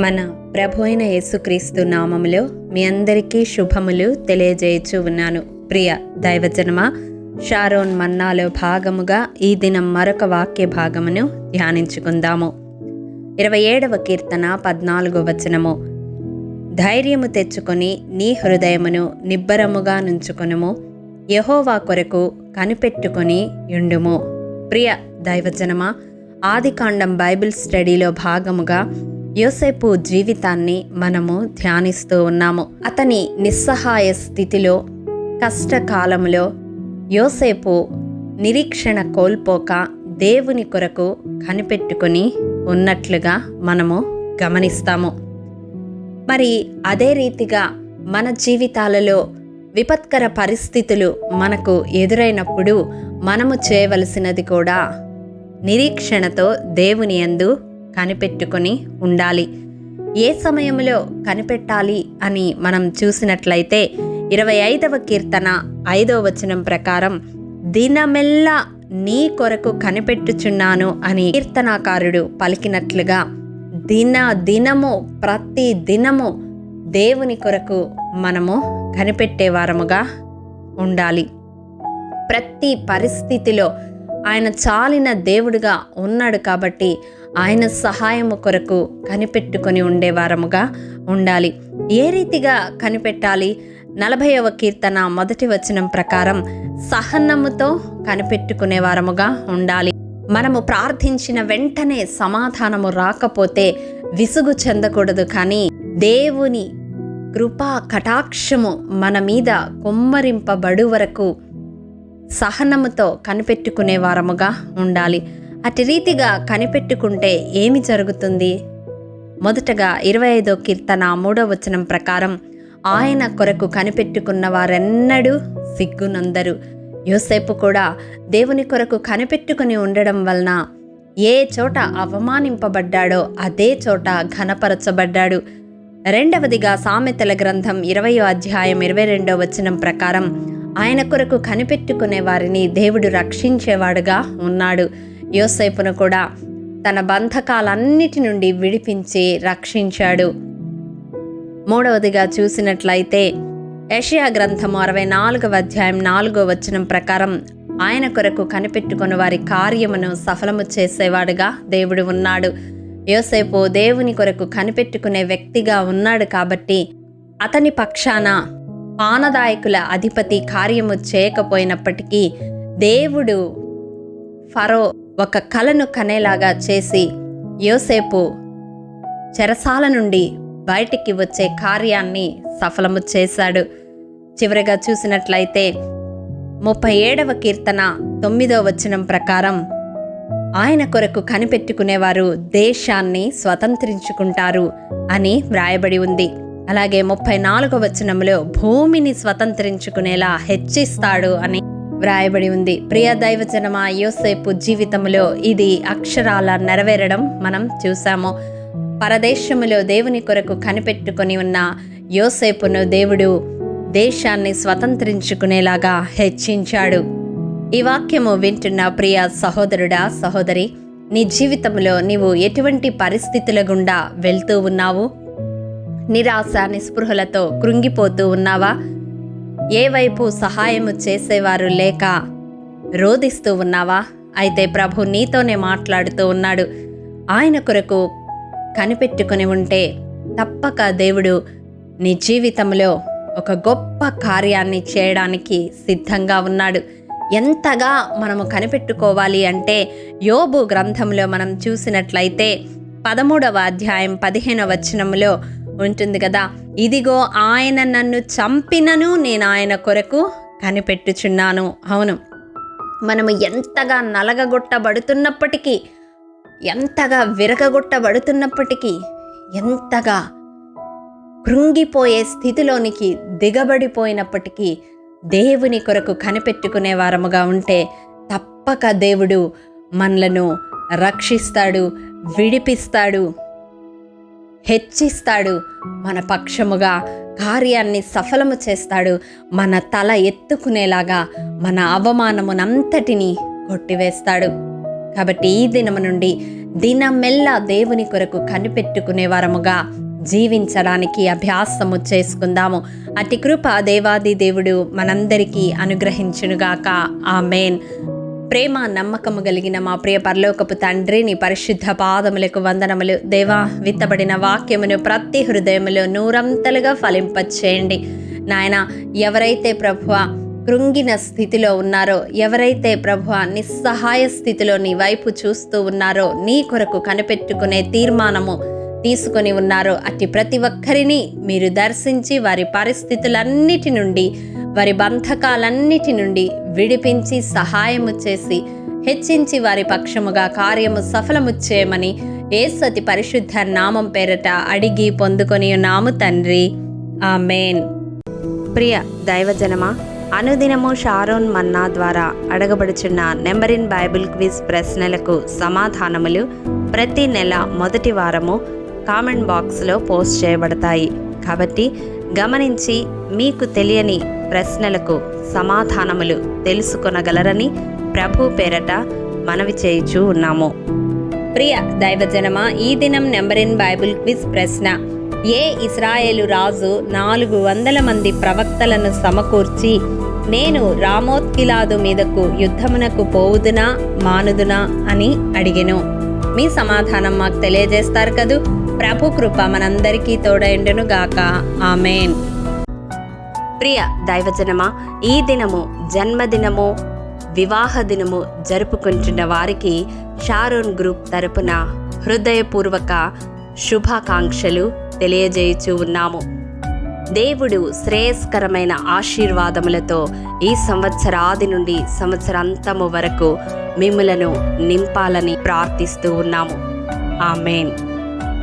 మన ప్రభు అయిన యేసుక్రీస్తు నామములో మీ అందరికీ శుభములు తెలియజేయచూ ఉన్నాను. ప్రియ దైవజనమ షారోన్ మన్నాలో భాగముగా ఈ దినం మరొక వాక్య భాగమును ధ్యానించుకుందాము. ఇరవై ఏడవ కీర్తన పద్నాలుగో వచనము. ధైర్యము తెచ్చుకొని నీ హృదయమును నిబ్బరముగా నుంచుకొనుము. యహోవా కొరకు కనిపెట్టుకొని యుండుము. ప్రియ దైవజనమా ఆదికాండం బైబిల్ స్టడీలో భాగముగా యోసేపు జీవితాన్ని మనము ధ్యానిస్తూ ఉన్నాము. అతని నిస్సహాయ స్థితిలో కష్టకాలములో యోసేపు నిరీక్షణ కోల్పోక దేవుని కొరకు కనిపెట్టుకొని ఉన్నట్లుగా మనము గమనిస్తాము. మరి అదే రీతిగా మన జీవితాలలో విపత్కర పరిస్థితులు మనకు ఎదురైనప్పుడు మనము చేయవలసినది కూడా నిరీక్షణతో దేవుని యందు కనిపెట్టుకొని ఉండాలి. ఏ సమయంలో కనిపెట్టాలి అని మనం చూసినట్లయితే ఇరవై ఐదవ కీర్తన ఐదవ వచనం ప్రకారం దినమెల్లా నీ కొరకు కనిపెట్టుచున్నాను అని కీర్తనాకారుడు పలికినట్లుగా దిన దినము ప్రతి దినము దేవుని కొరకు మనము కనిపెట్టేవారముగా ఉండాలి. ప్రతి పరిస్థితిలో ఆయన చాలిన దేవుడిగా ఉన్నాడు కాబట్టి ఆయన సహాయము కొరకు కనిపెట్టుకొని ఉండేవారముగా ఉండాలి. ఏ రీతిగా కనిపెట్టాలి? నలభైవ కీర్తన మొదటి వచనం ప్రకారం సహనముతో కనిపెట్టుకునే వారముగా ఉండాలి. మనము ప్రార్థించిన వెంటనే సమాధానము రాకపోతే విసుగు చెందకూడదు కానీ దేవుని కృపా కటాక్షము మన మీద కొమ్మరింపబడు వరకు సహనముతో కనిపెట్టుకునే వారముగా ఉండాలి. అటు రీతిగా కనిపెట్టుకుంటే ఏమి జరుగుతుంది? మొదటగా ఇరవై ఐదో కీర్తన మూడో వచనం ప్రకారం ఆయన కొరకు కనిపెట్టుకున్న వారెన్నడూ సిగ్గునందరు. యోసేపు కూడా దేవుని కొరకు కనిపెట్టుకుని ఉండడం వలన ఏ చోట అవమానింపబడ్డాడో అదే చోట ఘనపరచబడ్డాడు. రెండవదిగా సామెతల గ్రంథం ఇరవయో అధ్యాయం ఇరవై రెండో వచనం ప్రకారం ఆయన కొరకు కనిపెట్టుకునే వారిని దేవుడు రక్షించేవాడుగా ఉన్నాడు. యోసేపును కూడా తన బంధకాలన్నిటి నుండి విడిపించి రక్షించాడు. మూడవదిగా చూసినట్లయితే యషియా గ్రంథం అరవై నాలుగవ అధ్యాయం నాలుగో వచనం ప్రకారం ఆయన కొరకు కనిపెట్టుకుని వారి కార్యమును సఫలము చేసేవాడుగా దేవుడు ఉన్నాడు. యోసేపు దేవుని కొరకు కనిపెట్టుకునే వ్యక్తిగా ఉన్నాడు కాబట్టి అతని పక్షాన పానదాయకుల అధిపతి కార్యము చేయకపోయినప్పటికీ దేవుడు ఫరో ఒక కలను కనేలాగా చేసి యోసేపు చెరసాల నుండి బయటికి వచ్చే కార్యాన్ని సఫలము చేశాడు. చివరిగా చూసినట్లయితే ముప్పై ఏడవ కీర్తన తొమ్మిదవ వచనం ప్రకారం ఆయన కొరకు కనిపెట్టుకునేవారు దేశాన్ని స్వతంత్రించుకుంటారు అని వ్రాయబడి ఉంది. అలాగే ముప్పై నాలుగవ వచనంలో భూమిని స్వతంత్రించుకునేలా హెచ్చిస్తాడు అని వ్రాయబడి ఉంది. ప్రియ దైవజనమా యోసేపు జీవితంలో ఇది అక్షరాల నెరవేరడం మనం చూసాము. పరదేశములో దేవుని కొరకు కనిపెట్టుకొని ఉన్న యోసేపును దేవుడు దేశాన్ని స్వతంత్రించుకునేలాగా హెచ్చించాడు. ఈ వాక్యము వింటున్న ప్రియ సహోదరుడా సహోదరి నీ జీవితంలో నీవు ఎటువంటి పరిస్థితుల గుండా వెళ్తూ ఉన్నావు? నిరాశ నిస్పృహలతో కృంగిపోతూ ఉన్నావా? ఏ వైపు సహాయము చేసేవారు లేక రోధిస్తూ ఉన్నావా? అయితే ప్రభు నీతోనే మాట్లాడుతూ ఉన్నాడు. ఆయన కొరకు కనిపెట్టుకుని ఉంటే తప్పక దేవుడు నీ జీవితంలో ఒక గొప్ప కార్యాన్ని చేయడానికి సిద్ధంగా ఉన్నాడు. ఎంతగా మనము కనిపెట్టుకోవాలి అంటే యోబు గ్రంథంలో మనం చూసినట్లయితే పదమూడవ అధ్యాయం పదిహేనవ వచనంలో ఉంటుంది కదా. ఇదిగో ఆయన నన్ను చంపినను నేను ఆయన కొరకు కనిపెట్టుచున్నాను. అవును. మనము ఎంతగా నలగగొట్టబడుతున్నప్పటికీ ఎంతగా విరగగొట్టబడుతున్నప్పటికీ ఎంతగా కృంగిపోయే స్థితిలోనికి దిగబడిపోయినప్పటికీ దేవుని కొరకు కనిపెట్టుకునే వారముగా ఉంటే తప్పక దేవుడు మనలను రక్షిస్తాడు విడిపిస్తాడు. హెచ్చిస్తాడు. మన పక్షముగా కార్యాన్ని సఫలము చేస్తాడు. మన తల ఎత్తుకునేలాగా మన అవమానమునంతటిని కొట్టివేస్తాడు. కాబట్టి ఈ దినము నుండి దినమెల్లా దేవుని కొరకు కనిపెట్టుకునే వారముగా జీవించడానికి అభ్యాసము చేసుకుందాము. అతి కృప దేవాది దేవుడు మనందరికీ అనుగ్రహించునుగాక. ఆమెన్. ప్రేమ నమ్మకము కలిగిన మా ప్రియ పరలోకపు తండ్రి నీ పరిశుద్ధ పాదములకు వందనములు. దేవా విత్తబడిన వాక్యమును ప్రతి హృదయములో నూరంతలుగా ఫలింపచేయండి. నాయన ఎవరైతే ప్రభువ కృంగిన స్థితిలో ఉన్నారో ఎవరైతే ప్రభువ నిస్సహాయ స్థితిలో నీ వైపు చూస్తూ ఉన్నారో నీ కొరకు కనిపెట్టుకునే తీర్మానము తీసుకొని ఉన్నారో అట్టి ప్రతి ఒక్కరిని మీరు దర్శించి వారి పరిస్థితులన్నిటి నుండి వారి బంధకాలన్నిటి నుండి విడిపించి సహాయము చేసి హెచ్చించి వారి పక్షముగా కార్యము సఫలము చేయమని ఏసతి పరిశుద్ధ నామం పేరట అడిగి పొందుకొని ఉన్నాము తండ్రి. ఆమెన్. ప్రియ దైవజనమా అనుదినము షారోన్ మన్నా ద్వారా అడగబడుచున్న నెంబర్ ఇన్ బైబిల్ క్విజ్ ప్రశ్నలకు సమాధానములు ప్రతి నెల మొదటి వారము కామెంట్ బాక్స్లో పోస్ట్ చేయబడతాయి. కాబట్టి గమనించి మీకు తెలియని ప్రశ్నలకు సమాధానములు తెలుసుకొనగలరని ప్రభు పేరట మనవి చేయుచూ ఉన్నాము. ప్రియ దైవజనమా ఈ దినం నెంబర్ ఇన్ బైబుల్ క్విజ్ ప్రశ్న. ఏ ఇస్రాయేలు రాజు నాలుగు వందల మంది ప్రవక్తలను సమకూర్చి నేను రామోత్కిలాదు మీదకు యుద్ధమునకు పోవుదునా మానుదునా అని అడిగెను. మీ సమాధానం మాకు తెలియజేస్తారు కదూ? ప్రభు కృప మనందరికీ తోడైండును గాక ఆమెన్. ప్రియ దైవజనమా ఈ దినము జన్మదినము వివాహ దినము జరుపుకుంటున్న వారికి షారోన్ గ్రూప్ తరపున హృదయపూర్వక శుభాకాంక్షలు తెలియజేయచూ ఉన్నాము. దేవుడు శ్రేయస్కరమైన ఆశీర్వాదములతో ఈ సంవత్సరాది నుండి సంవత్సరాంతము వరకు మిమ్మలను నింపాలని ప్రార్థిస్తూ ఉన్నాము. ఆమెన్.